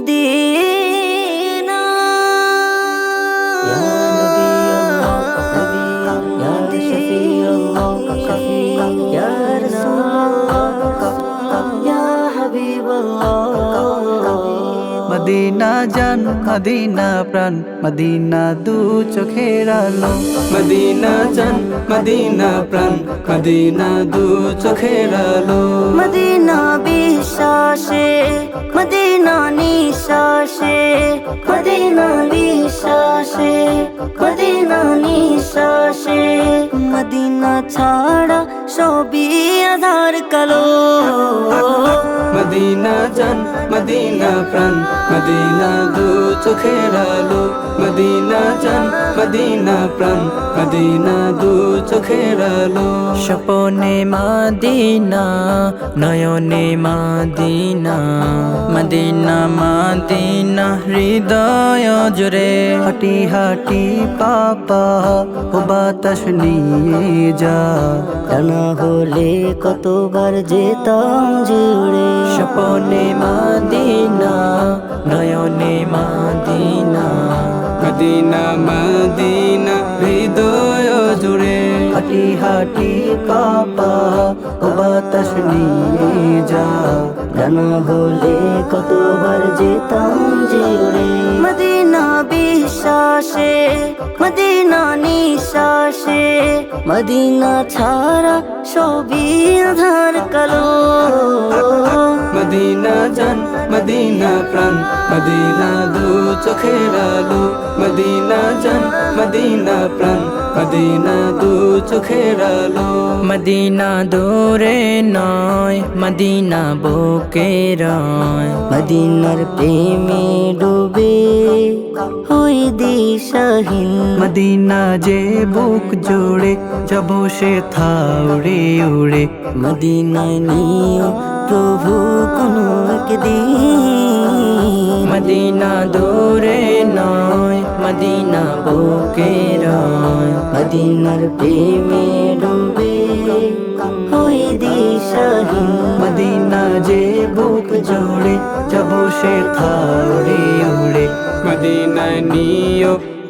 Medina. জান Medina প্রাণ Medina দু চোখের আলো। মদিনা জান মদিনা প্রাণ মদিনা দু চোখের আলো। মদিনা বিশ্বাসে মদিনা নিশ্বাসে মদিনা বিশ্বাসে মদিনা নিশ্বাসে। মদিনা ছাড়া সবই আধার কালো। মদিনা জান মদিনা প্রাণ মদিনা দু চোখের আলো। মদিনা জান মদিনা প্রাণ মদিনা দু চোখের আলো। স্বপনে মাদিনা নয়নে মাদিনা। মদিনা মাদিনা হৃদয় জুড়ে। হাঁটি হাঁটি পাপা ও বাতাস নিয়ে যা। জানা হলে কতবার যেতাম জুড়ে? স্বপনে মাদিনা নয়নে মাদিনা। মদিনা মদিনা হৃদয় জুড়ে। হাঁটি হাঁটি কাপা ও বাতাস নিয়ে যা। জানা হলে কতবার যেতাম জুড়ে? মদিনা বিশ্বাসে মদিনা নিশ্বাসে মদিনা ছাড়া সবই আধার কালো। মদিনা জান মদিনা প্রাণ মদিনা দু চোখের আলো। মদিনা জান মদিনা প্রাণ মদিনা দু চোখের আলো। মদিনা দূরে নয় মদিনা বুকে রয়। মদিনার প্রেমে ডুবে হই দিশাহীন। মদিনা যে বুক জোড়ে যাব সে থা উড়ে। মদিনায় নিও প্রভু কোনো একদিন। মদিনা দূরে নয় মদিনা বুকে রয়। মদিনার প্রেমে ডুবে হই দিশাহীন। মদিনা যে বুক জোড়ে যাব সে থা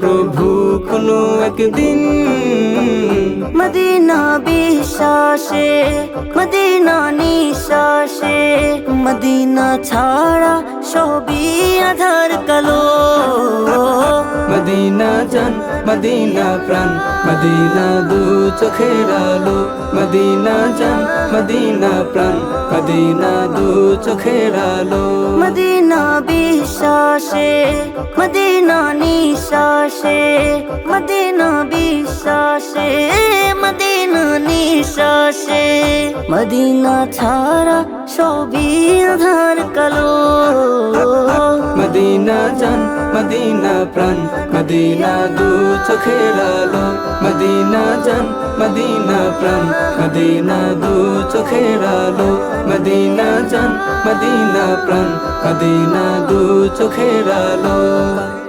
প্রভু কোনো একদিন মদিনা বিশ্বাসে মদিনা নিশ্বাসে মদিনা ছাড়া সবই আধার কালো। মদিনা জান মদিনা প্রাণ মদিনা দু চোখের আলো। মদিনা জান মদিনা প্রাণ মদিনা দু চোখের আলো। মদিনা বিশ্বাসে মদিনা নিশ্বাসে মদিনা বিশ্বাসে মদিনা নিশ্বাসে। মদিনা ছাড়া সবই আধার কালো। মদিনা জান মদিনা প্রাণ, মদিনা দু চোখের আলো মদিনা জান মদিনা প্রাণ, মদিনা দু চোখের আলো মদিনা জান মদিনা প্রাণ, মদিনা দু চোখের আলো